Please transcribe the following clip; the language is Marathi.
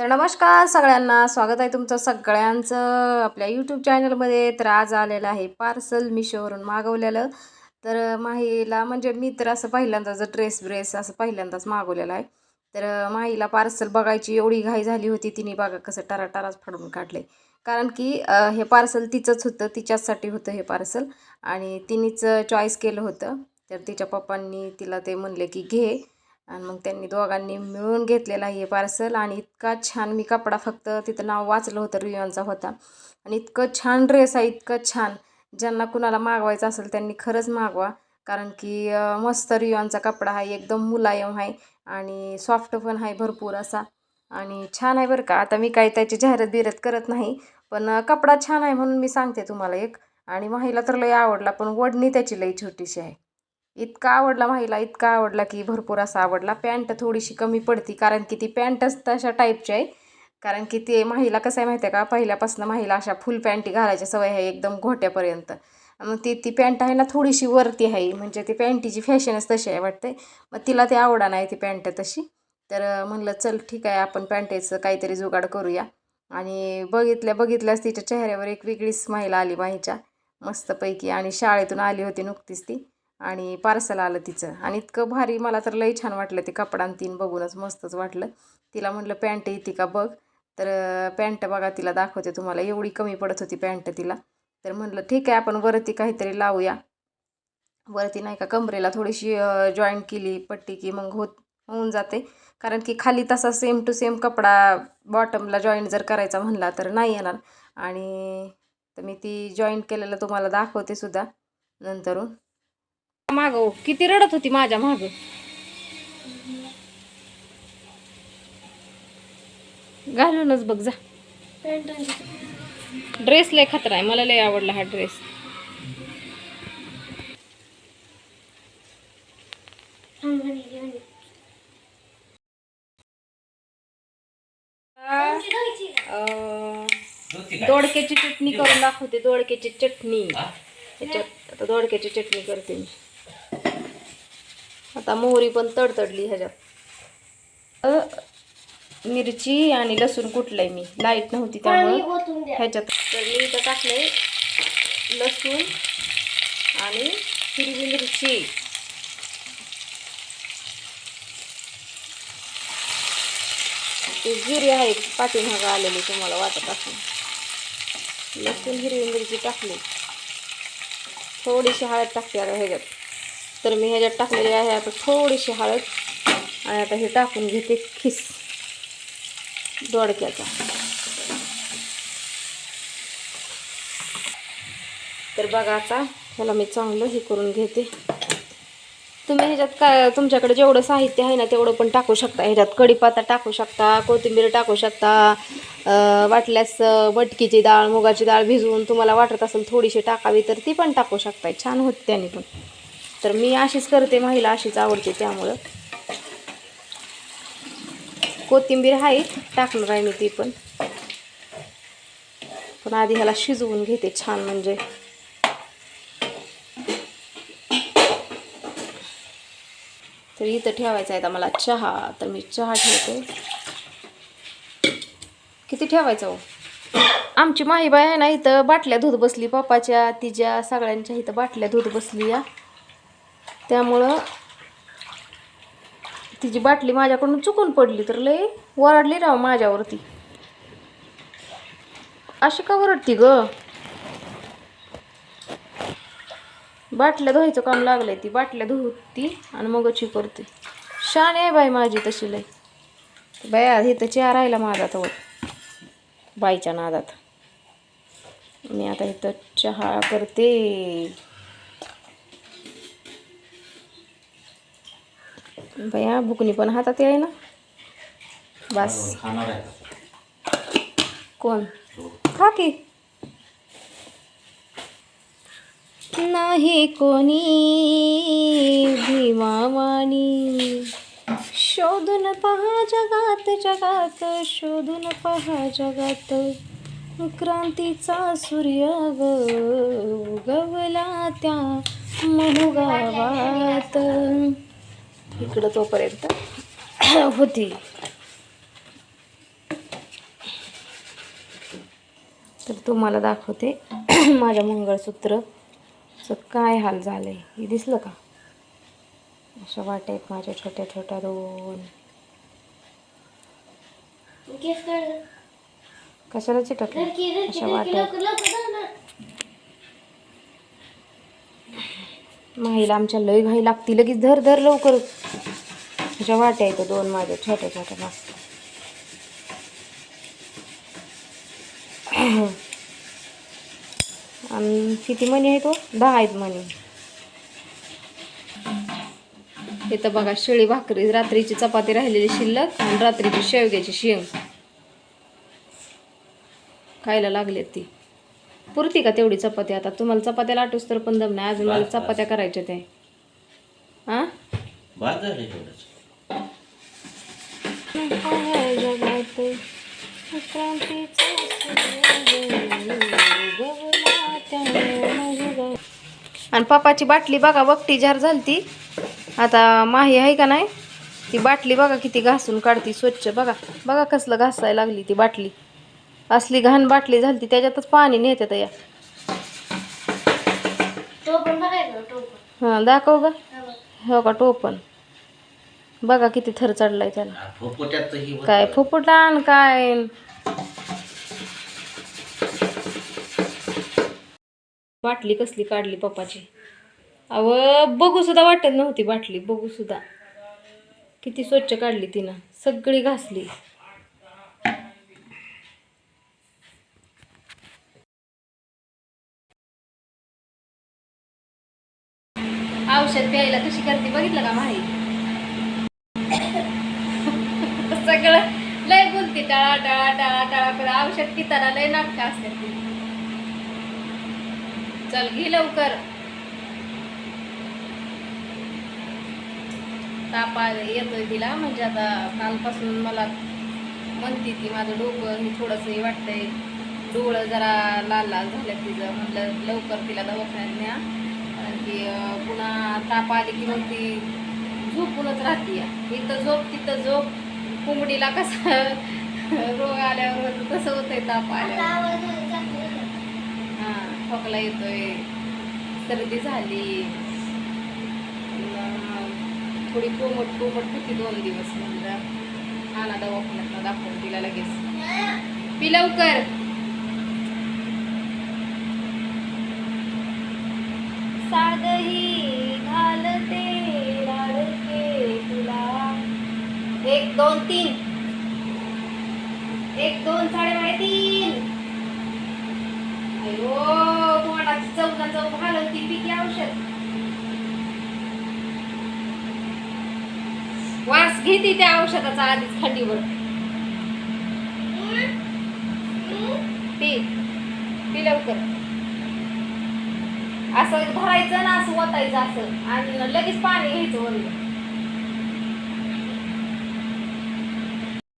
तर नमस्कार सगळ्यांना. स्वागत आहे तुमचं सगळ्यांचं आपल्या यूट्यूब चॅनलमध्ये तर आज आलेलं आहे पार्सल मिशोवरून मागवलेलं. तर माहीला म्हणजे मी तर असं पहिल्यांदाच ड्रेस ब्रेस असं पहिल्यांदाच मागवलेलं आहे. तर माहीला पार्सल बघायची एवढी घाई झाली होती तिने बघा कसं टराटराच फाडून काढले कारण की हे पार्सल तिचंच होतं तिच्याचसाठी होतं हे पार्सल आणि तिनेच चॉईस केलं होतं. तर तिच्या पप्पांनी तिला ते म्हणले की घे. आणि मग त्यांनी दोघांनी मिळून घेतलेलं आहे हे पार्सल आणि इतका छान मी कपडा फक्त तिथं नाव वाचलं होतं रिव्ह्यांचा होता. आणि इतकं छान ड्रेस आहे इतकं छान. ज्यांना कुणाला मागवायचं असेल त्यांनी खरंच मागवा. कारण की मस्त रिव्ह्यांचा कपडा आहे एकदम मुलायम आहे आणि सॉफ्ट पण आहे भरपूर असा. आणि छान आहे बरं का. आता मी काही त्याची जाहिरात बिरत करत नाही पण कपडा छान आहे म्हणून मी सांगते तुम्हाला एक. आणि माहीला तर लई आवडला पण वडणी त्याची लई छोटीशी आहे. इतका आवडला महिला इतका आवडला की भरपूर असा आवडला. पॅन्ट थोडीशी कमी पडती कारण की ती पॅन्टच तशा टाईपची आहे. कारण की ते माहीला कसं आहे माहिती आहे का? पहिल्यापासून माहिला अशा फुल पॅन्टी घालायची सवय आहे एकदम घोट्यापर्यंत. मग ती ती पॅन्ट आहे ना थोडीशी वरती आहे. म्हणजे ती पॅन्टीची फॅशनच तशी आहे वाटते मग तिला ते आवडा नाही ती पॅन्ट तशी. तर म्हणलं चल ठीक आहे आपण पॅन्टेचं काहीतरी जुगाड करूया. आणि बघितल्या बघितल्याच तिच्या चेहऱ्यावर एक वेगळीच महिला आली माहीच्या. मस्तपैकी. आणि शाळेतून आली होती नुकतीच ती. आणि पार्सल आलं तिचं. आणि इतकं भारी मला तर लई छान वाटलं ते कपडान तीन बघूनच मस्तच वाटलं. तिला म्हटलं पॅन्ट येते का बघ? तर पॅन्ट बघा तिला दाखवते तुम्हाला. एवढी कमी पडत होती पॅन्ट तिला. तर म्हटलं ठीक आहे आपण वरती काहीतरी लावूया. वरती नाही का कमरेला थोडीशी जॉईन केली पट्टी की मग होत होऊन जाते. कारण की खाली तसा सेम टू सेम कपडा बॉटमला जॉईन जर करायचा म्हणला तर नाही येणार. आणि तर मी ती जॉईन केलेलं तुम्हाला दाखवते सुद्धा नंतरून. माग किती रडत होती माझ्या माग. घालूनच बघ जा. ड्रेस लय खतरा आहे. मला लय आवडला हा ड्रेस दोडक्याची चटणी करून दाखवते दोडक्याची चटणी. आता दोडक्याची चटणी करते मी. आता मोहरी पण तडतडली ह्याच्यात. अ, मिरची आणि लसूण कुटलंय मी? लाइट नव्हती त्यामुळे ह्याच्यात. तर मी इथं टाकलंय लसूण आणि हिरवी मिरची. ते जिरे आहे पाठीमागं आलेले तुम्हाला वाटत असेल. लसूण हिरवी मिरची टाकली. थोडीशी हळद टाकते आता ह्याच्यात. तर मी ह्याच्यात टाकलेली आहे आता थोडीशी हळद. आणि आता हे टाकून घेते खिस दोडक्याचा. तर बघा आता ह्याला मी चांगलं हे करून घेते. तुम्ही ह्याच्यात काय तुमच्याकडे जेवढं साहित्य आहे ना तेवढं पण टाकू शकता. ह्याच्यात कढीपाता टाकू शकता कोथिंबीर टाकू शकता वाटल्यास अं, मटकीची डाळ मुगाची डाळ भिजवून तुम्हाला वाटत असेल थोडीशी टाकावी तर ती पण टाकू शकता छान होते त्याने पण. तर मी अशीच करते महिला अशीच आवडते त्यामुळं. कोथिंबीर आहे टाकणार आहे मी ती पण. पण आधी ह्याला शिजवून घेते छान म्हणजे. तर इथं ठेवायचा आहे आता मला चहा. तर मी चहा ठेवते. किती ठेवायचं हो? आमची माहीबाई आहे ना इथं बाटल्या धूत बसली पप्पाच्या तिच्या सगळ्यांच्या इथं बाटल्या धूत बसली या. त्यामुळं तिची बाटली माझ्याकडून चुकून पडली तर लय वरडली राव माझ्यावरती. अशी का वरडती ग? बाटल्या धुवायचं काम लागलंय ती. बाटल्या धुती आणि मगच ही करते. शान आहे बाई माझी तशी लय बाया तर चहा राहिला माझा तर बाईच्या नादात. मी आता इथं चहा करते. बया बुकनी पण हातात आहे ना? बस. का? कोण? खा की. नाही कोणी भीमावाणी. शोधून पहा जगात जगात. शोधून पहा जगात. क्रांतीचा सूर्य ग उगवला त्या मनुगावात इकडं तोपर्यंत होती. तर तुम्हाला दाखवते माझ्या मंगळसूत्रचं काय हाल झालंय? हे दिसलं का? अशा आहेत माझ्या छोट्या छोट्या दोन. कशाला धरकी अशा ना. माहीला आमच्या लय घाई लागती. लगेच धर धर लवकर. अशा वाट्या आहेत दोन माझ्या छोट्या छोट्या मस्त. आणि किती मणी आहे तो दहा आहेत मणी. इथं बघा शिळी भाकरी रात्रीची चपाती राहिलेली शिल्लक आणि रात्रीची शेवग्याची शेंग. खायला लागलेत ती. पुरती का तेवढी चपाती? आता तुम्हाला चपात्या लाटूस तर पण दम नाही. अजून मला. चपात्या करायच्या ते हा बाद झाले तेवढंच. आणि पप्पाची बाटली बघा वक्टी जार झालती. आता माही आहे का नाही? ती बाटली बघा किती घासून काढती स्वच्छ बघा. बघा कसलं घासायला लागली ती बाटली. असली घाण बाटली झालती त्याच्यातच पाणी नेतात या हां दाखव ग. हा बघ. हो का टोपण? बघा किती थर चढलाय त्याला. फोपोट्यात ही होतं. काय काय. बाटली कसली काढली पप्पाची. अव बघू सुद्धा वाटत नव्हती बाटली बघू सुद्धा. किती स्वच्छ काढली तिनं सगळी घासली. औषध प्यायला कशी करते बघितलं का माही? सगळं लय बोलते टाळा टाळा टाळा टाळा आवश्यक औषध पिताना लय नाटकं असते चल घे लवकर. ताप आला- येतोय तिला. म्हणजे आता कालपासून मला म्हणते ती माझं डोकं हे थोडंसं हे वाटतंय. डोळं जरा लाल लाल झालं तिचं. म्हटलं लवकर तिला दवाखान्यात न्या. कारण की पुन्हा ताप आली की मग ती झोपूनच राहते. इथं झोप तिथं झोप. कोंबडीला कसा रोग आल्यावर होतं तसं होतंय ताप आल्यावर? हां खोकला येतोय सर्दी झाली. थोडी कोमट कोमट होती दोन दिवस म्हणलं. आणा दवाखान्यात दाखवून तिला लगेच. पी लवकर. साधही एक दोन तीन. एक दोन साडे तीन. अयो तुम्हाला चौदा चौक घालवती पिकी औषध. वास घेते त्या औषधाचा आधीच खंडीवर. पी पी लवकर. असं धरायचं ना असं ओतायचं असं. आणि लगेच पाणी घ्यायचं वरून.